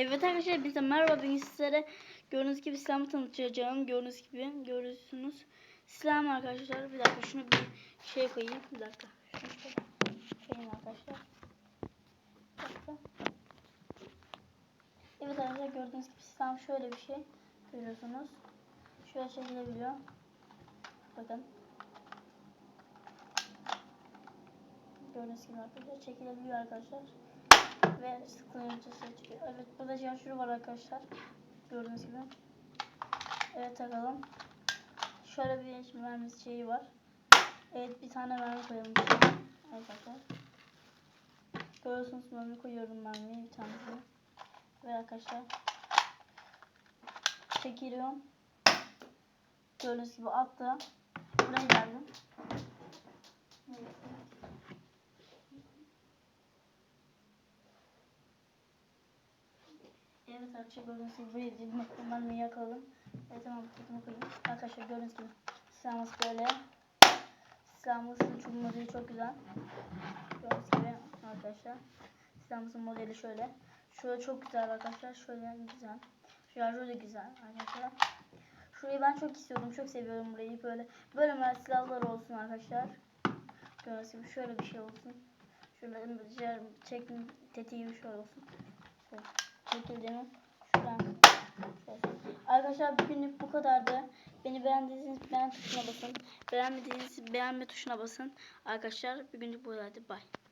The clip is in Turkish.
Evet arkadaşlar bize merhaba bugün sizlere gördüğünüz gibi silahımı tanıtacağım. Gördüğünüz gibi görüyorsunuz. Silahım arkadaşlar. Bir dakika şunu bir şey koyayım. Bir dakika. Koyayım arkadaşlar. Evet arkadaşlar gördüğünüz gibi silahım şöyle bir şey. Görüyorsunuz. Şöyle çekilebiliyor. Bakın. Gördüğünüz gibi arkadaşlar çekilebiliyor arkadaşlar sıkılınca seçiyor. Evet burada şarjörü var arkadaşlar. Gördüğünüz gibi. Evet takalım. Şöyle bir mermi şeyi var. Evet bir tane mermi koyalım. Arkadaşlar. Görüyorsunuz mermi koyuyorum mermiyi bir tanesini. Ve arkadaşlar. Çekiliyorum. Gördüğünüz gibi attı. Buraya geldim. Evet arkadaşlar gördüğünüz gibi buraya dedim. Ben mi yakaladım. Evet tamam tutunu koyayım. Arkadaşlar gördüğünüz gibi silahımız böyle. Silahımızın çok modeli çok güzel. Gördüğünüz gibi arkadaşlar. Silahımızın modeli şöyle. Şöyle çok güzel arkadaşlar. Şöyle güzel. Şarjı da güzel arkadaşlar. Şurayı ben çok istiyordum. Çok seviyorum burayı. Böyle böyle böyle silahlar olsun arkadaşlar. Gördüğünüz gibi şöyle bir şey olsun. Şöyle çekim tetiği gibi şöyle olsun. Şöyle çekildiğimi şuradan. Arkadaşlar bugünlük bu kadardı. Beni beğendiyseniz beğen tuşuna basın. Beğenmediyseniz beğenme tuşuna basın. Arkadaşlar bugünlük bu kadardı. Bye.